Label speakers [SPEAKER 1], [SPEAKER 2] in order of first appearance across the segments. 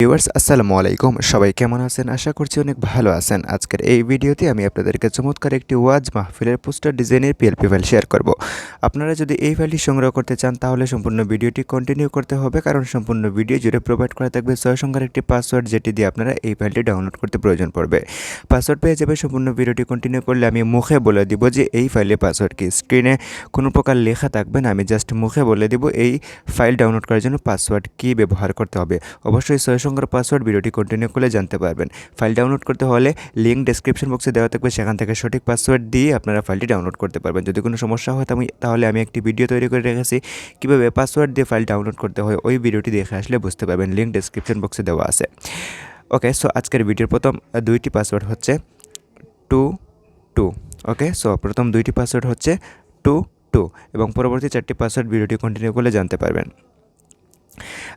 [SPEAKER 1] Viewers, আসসালামু আলাইকুম। সবাই কেমন আছেন? আশা করছি অনেক ভালো আছেন। আজকের এই ভিডিওতে আমি আপনাদেরকে চমৎকার একটি ওয়াজ মাহফিলের পোস্টার ডিজাইনের পিএলপি ফাইল শেয়ার করব। আপনারা যদি এই ফাইলটি সংগ্রহ করতে চান, তাহলে সম্পূর্ণ ভিডিওটি কন্টিনিউ করতে হবে, কারণ সম্পূর্ণ ভিডিও জুড়ে প্রোভাইড করা থাকবে ছয় সংখ্যার একটি পাসওয়ার্ড যেটি দিয়ে আপনারা এই ফাইলটি ডাউনলোড করতে প্রয়োজন পড়বে। পাসওয়ার্ড পেয়ে যাবে সম্পূর্ণ ভিডিওটি কন্টিনিউ করলে আমি মুখে বলে দিব যে এই ফাইলে পাসওয়ার্ড কি। স্ক্রিনে কোনো প্রকার লেখা থাকবে না, আমি জাস্ট মুখে বলে দিব এই ফাইল ডাউনলোড করার জন্য পাসওয়ার্ড কী ব্যবহার করতে হবে। অবশ্যই সংখ্যার পাসওয়ার্ড ভিডিওটি কন্টিনিউ করলে জানতে পারবেন। ফাইল ডাউনলোড করতে হলে লিঙ্ক ডেসক্রিপশন বক্সে দেওয়া থাকবে, সেখান থেকে সঠিক পাসওয়ার্ড দিয়ে আপনারা ফাইলটি ডাউনলোড করতে পারবেন। যদি কোনো সমস্যা হয় তাহলে আমি একটি ভিডিও তৈরি করে রেখেছি। কীভাবে পাসওয়ার্ড দিয়ে ফাইল ডাউনলোড করতে হয়, ওই ভিডিওটি দেখে আসলে বুঝতে পারবেন। লিঙ্ক ডেসক্রিপশন বক্সে দেওয়া আছে। ওকে সো আজকের ভিডিওর প্রথম দুইটি পাসওয়ার্ড হচ্ছে টু টু ওকে সো প্রথম দুইটি পাসওয়ার্ড হচ্ছে টু টু এবং পরবর্তী চারটি পাসওয়ার্ড ভিডিওটি কন্টিনিউ করলে জানতে পারবেন।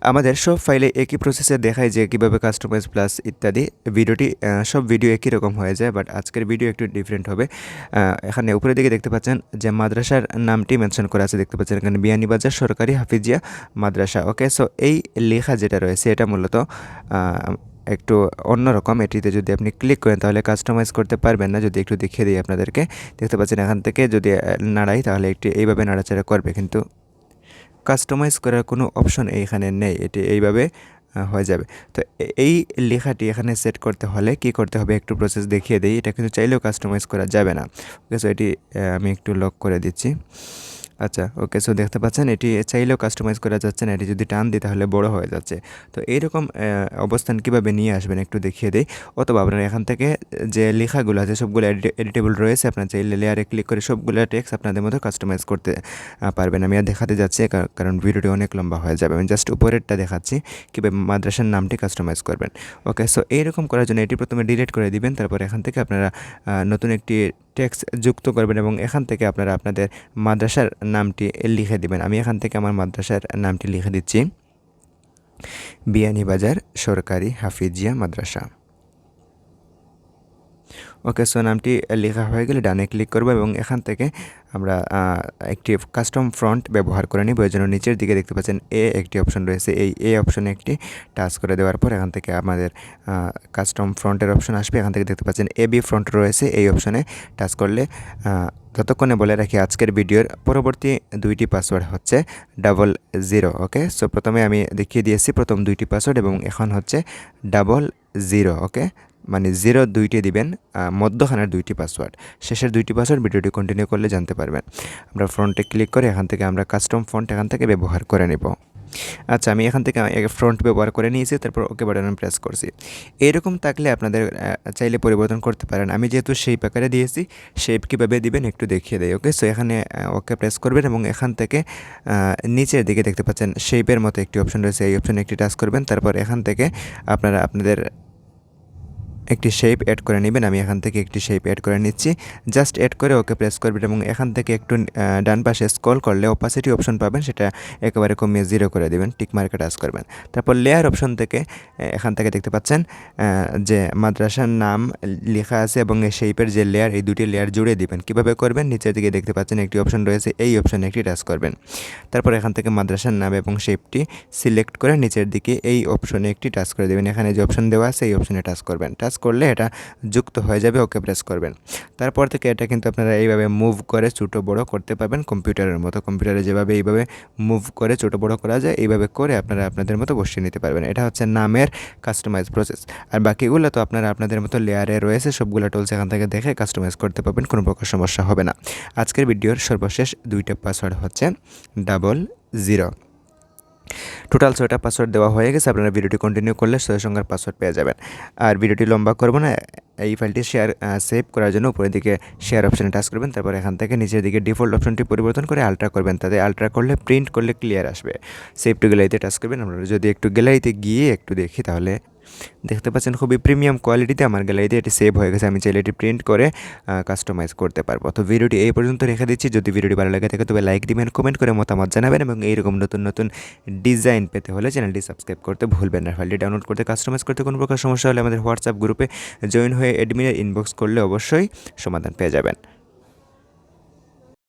[SPEAKER 1] আমাদের সব ফাইলে একই প্রসেসে দেখায় যে কীভাবে কাস্টমাইজ প্লাস ইত্যাদি। ভিডিওটি সব ভিডিও একই রকম হয়ে যায় বাট আজকের ভিডিও একটু ডিফারেন্ট হবে। এখানে উপরের দিকে দেখতে পাচ্ছেন যে মাদ্রাসার নামটি মেনশন করা আছে, দেখতে পাচ্ছেন এখানে বিয়ানীবাজার সরকারি হাফিজিয়া মাদ্রাসা ওকে সো এই লেখা যেটা রয়েছে, এটা মূলত একটু অন্যরকম। এটিতে যদি আপনি ক্লিক করেন, তাহলে কাস্টমাইজ করতে পারবেন না, যদি একটু দেখিয়ে দিই আপনাদেরকে। দেখতে পাচ্ছেন এখান থেকে যদি নাড়াই, তাহলে একটু এইভাবে নাড়াচাড়া করবে কিন্তু। কাস্টমাইজ করার কোনো অপশন এইখানে নেই। এটি এইভাবে হয়ে যাবে। তো এই লেখাটি এখানে সেট করতে হলে কি করতে হবে? একটু প্রসেস দেখিয়ে দিই। এটা কিন্তু চাইলেও কাস্টমাইজ করা যাবে না। ওকে সো এটি আমি একটু লক করে দিচ্ছি। আচ্ছা ওকে সো দেখতে পাচ্ছেন, এটি চাইলেও কাস্টমাইজ করা যাচ্ছে না, এটি যদি টান দিই তাহলে বড় হয়ে যাচ্ছে। তো এইরকম অবস্থান কীভাবে নিয়ে আসবেন একটু দেখিয়ে দিই। অথবা আপনার এখান থেকে যে লেখাগুলো আছে, সবগুলো এডিটেবল রয়েছে, আপনার চাইলে লেয়ারে ক্লিক করে সবগুলো টেক্স আপনাদের মতো কাস্টমাইজ করতে পারবেন। আমি আর দেখাতে যাচ্ছি কারণ ভিডিওটি অনেক লম্বা হয়ে যাবে। আমি জাস্ট উপরেরটা দেখাচ্ছি, কীভাবে মাদ্রাসার নামটি কাস্টমাইজ করবেন। ওকে সো এইরকম করার জন্য এটি প্রথমে ডিলিট করে দিবেন, তারপর এখান থেকে আপনারা নতুন একটি টেক্সট যুক্ত করবেন এবং এখান থেকে আপনারা আপনাদের মাদ্রাসার নামটি লিখে দিবেন। আমি এখান থেকে আমার মাদ্রাসার নামটি লিখে দিচ্ছি। বিয়ানীবাজার সরকারি হাফিজিয়া মাদ্রাসা। ওকে সো নামটি লেখা হয়ে গেলে ডানে ক্লিক করব এবং এখান থেকে আমরা একটি কাস্টম ফ্রন্ট ব্যবহার করে নিব। জন্য নিচের দিকে দেখতে পাচ্ছেন এ একটি অপশন রয়েছে। এই এ অপশনে একটি টাচ করে দেওয়ার পর এখান থেকে আমাদের কাস্টম ফ্রন্টের অপশন আসবে। এখান থেকে দেখতে পাচ্ছেন এ বি ফ্রন্ট রয়েছে। এই অপশনে টাচ করলে ততক্ষণে বলে রাখি আজকের ভিডিওর পরবর্তী দুইটি পাসওয়ার্ড হচ্ছে ডাবল জিরো ওকে সো প্রথমে আমি দেখিয়ে দিয়েছি প্রথম দুইটি পাসওয়ার্ড এবং এখন হচ্ছে ডাবল জিরো ওকে মানে জিরো দুইটি দিবেন মধ্যখানের দুইটি পাসওয়ার্ড শেষের দুইটি পাসওয়ার্ড ভিডিওটি কন্টিনিউ করলে জানতে পারবেন। আমরা ফ্রন্টে ক্লিক করে এখান থেকে আমরা কাস্টম ফ্রন্ট এখান থেকে ব্যবহার করে নেব। আচ্ছা আমি এখান থেকে ফ্রন্ট ব্যবহার করে নিয়েছি, তারপর ওকে বাটন প্রেস করছি। এরকম থাকলে আপনাদের চাইলে পরিবর্তন করতে পারেন। আমি যেহেতু সেই আকারে দিয়েছি শেপ কীভাবে দিবেন একটু দেখিয়ে দেয় ওকে সো এখানে ওকে প্রেস করবেন এবং এখান থেকে নিচের দিকে দেখতে পাচ্ছেন শেপের মতো একটি অপশন রয়েছে। এই অপশনে একটি টাচ করবেন, তারপর এখান থেকে আপনারা আপনাদের একটি শেপ অ্যাড করে নেবেন, আমি এখান থেকে একটি শেপ অ্যাড করে নিচ্ছি। জাস্ট অ্যাড করে ওকে প্রেস করবেন এবং এখান থেকে একটু ডান পাশে স্কল করলে অপাসিটি অপশন পাবেন, সেটা একেবারে কমিয়ে জিরো করে দেবেন টিক মার্কে টাচ করবেন। তারপর লেয়ার অপশন থেকে এখান থেকে দেখতে পাচ্ছেন যে মাদ্রাসার নাম লেখা আছে এবং এই শেপের যে লেয়ার এই দুটি লেয়ার জুড়ে দিবেন। কীভাবে করবেন? নিচের দিকে দেখতে পাচ্ছেন একটি অপশন রয়েছে, এই অপশনে একটি টাচ করবেন। তারপর এখান থেকে মাদ্রাসার নাম এবং শেপটি সিলেক্ট করে নিচের দিকে এই অপশনে একটি টাচ করে দেবেন। এখানে যে অপশন দেওয়া আছে, এই অপশনে টাচ করবেন। টাচ করলে এটা যুক্ত হয়ে যাবে, ওকে প্রেস করবেন। তারপর থেকে এটা কিন্তু আপনারা এইভাবে মুভ করে ছোটো বড়ো করতে পারবেন কম্পিউটারের মতো। কম্পিউটারে যেভাবে এইভাবে মুভ করে ছোটো বড়ো করা যায়, এইভাবে করে আপনারা আপনাদের মতো বসিয়ে নিতে পারবেন। এটা হচ্ছে নামের কাস্টমাইজ প্রসেস আর বাকিগুলো তো আপনারা আপনাদের মতো লেয়ারে রয়েছে, সবগুলো টুলস এখান থেকে দেখে কাস্টমাইজ করতে পারবেন, কোনো প্রকার সমস্যা হবে না। আজকের ভিডিওর সর্বশেষ দুইটা পাসওয়ার্ড হচ্ছে ডাবল জিরো টোটাল ছয়টা পাসওয়ার্ড দেওয়া হয়ে গেছে, আপনারা ভিডিওটি কন্টিনিউ করলে ছয় সংখ্যার পাসওয়ার্ড পেয়ে যাবেন। আর ভিডিওটি লম্বা করব না, এই ফাইলটি শেয়ার সেভ করার জন্য উপরের দিকে শেয়ার অপশানে টাচ করবেন, তারপর এখান থেকে নিচের দিকে ডিফল্ট অপশনটি পরিবর্তন করে আল্ট্রা করবেন, তাতে আলট্রা করলে প্রিন্ট করলে ক্লিয়ার আসবে। সেভ টু গ্যালারিতে টাচ করবেন আপনারা যদি একটু গ্যালারিতে গিয়ে একটু দেখি তাহলে দেখতে পাচ্ছেন খুবই প্রিমিয়াম কোয়ালিটিতে আমার গ্যালারিতে এটি সেভ হয়ে গেছে। আমি চাইলে এটি প্রিন্ট করে কাস্টমাইজ করতে পারব। তো ভিডিওটি এই পর্যন্ত রেখে দিচ্ছি। যদি ভিডিওটি ভালো লাগে থাকে, তবে লাইক দিবেন কমেন্ট করে মতামত জানাবেন এবং এইরকম নতুন নতুন ডিজাইন পেতে হলে চ্যানেলটি সাবস্ক্রাইব করতে ভুলবেন না। ফাইলটি ডাউনলোড করতে কাস্টমাইজ করতে কোনো প্রকার সমস্যা হলে আমাদের হোয়াটসঅ্যাপ গ্রুপে জয়েন হয়ে অ্যাডমিনের ইনবক্স করলে অবশ্যই সমাধান পেয়ে যাবেন।